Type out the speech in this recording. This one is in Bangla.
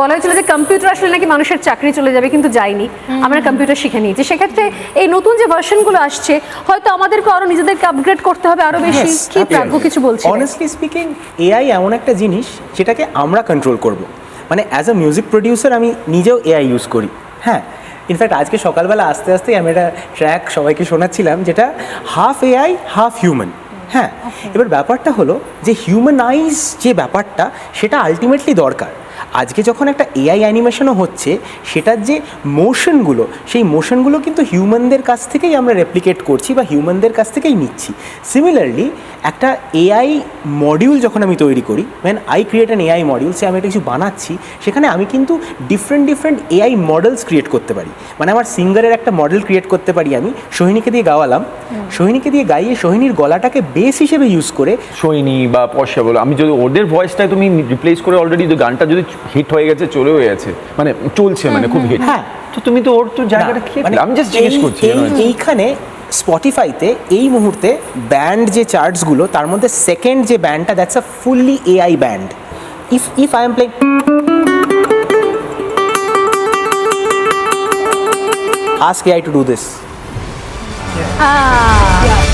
বলা হয়েছিল যে কম্পিউটার আসলে নাকি মানুষের চাকরি চলে যাবে কিন্তু যায়নি। আমরা কম্পিউটার শিখে নিয়েছি। সেক্ষেত্রে এই নতুন যে ভার্সনগুলো আসছে হয়তো আমাদেরকে আরও নিজেদেরকে আপগ্রেড করতে হবে আরও বেশি। কি প্রাজ্ঞ কিছু বলছে অনেস্টলি স্পিকিং এআই এমন একটা জিনিস যেটাকে আমরা কন্ট্রোল করব। মানে অ্যাজ আ মিউজিক প্রডিউসার আমি নিজেও এআই ইউজ করি। হ্যাঁ ইনফ্যাক্ট আজকে সকালবেলা আস্তে আস্তে আমি একটা ট্র্যাক সবাইকে শোনাচ্ছিলাম যেটা হাফ এআই হাফ হিউম্যান হ্যাঁ এবার ব্যাপারটা হলো যে হিউম্যানাইজ যে ব্যাপারটা সেটা আলটিমেটলি দরকার। আজকে যখন একটা এআই অ্যানিমেশনও হচ্ছে সেটার যে মোশনগুলো সেই মোশনগুলো কিন্তু হিউম্যানদের কাছ থেকেই আমরা রেপ্লিকেট করছি বা হিউম্যানদের কাছ থেকেই নিচ্ছি। সিমিলারলি একটা এআই মডিউল যখন আমি তৈরি করি man I create an AI module সে আমি একটা কিছু বানাচ্ছি সেখানে আমি কিন্তু different different AI models create করতে পারি। মানে আমার সিঙ্গারের একটা মডেল ক্রিয়েট করতে পারি আমি সোহিনীকে দিয়ে গাওয়ালাম। সোহিনীকে দিয়ে গাইয়ে সোহিনীর গলাটাকে বেস হিসেবে ইউজ করে সৈনি বা পয়সা বলো আমি যদি ওদের ভয়েসটাই তুমি রিপ্লেস করে অলরেডি গানটা যদি হিট হয়ে গেছে চলেও গেছে। মানে চলছে মানে খুব হিট হ্যাঁ। তো তুমি তো ওর তো জায়গাটা খেয়ে মানে আমি জাস্ট জিজ্ঞেস করছি এই- এইখানে স্পটিফাইতে এই মুহূর্তে ব্যান্ড যে চার্টসগুলো তার মধ্যে সেকেন্ড যে ব্যান্ডটা that's a fully AI band if if I am playing ask AI to do this. Ah,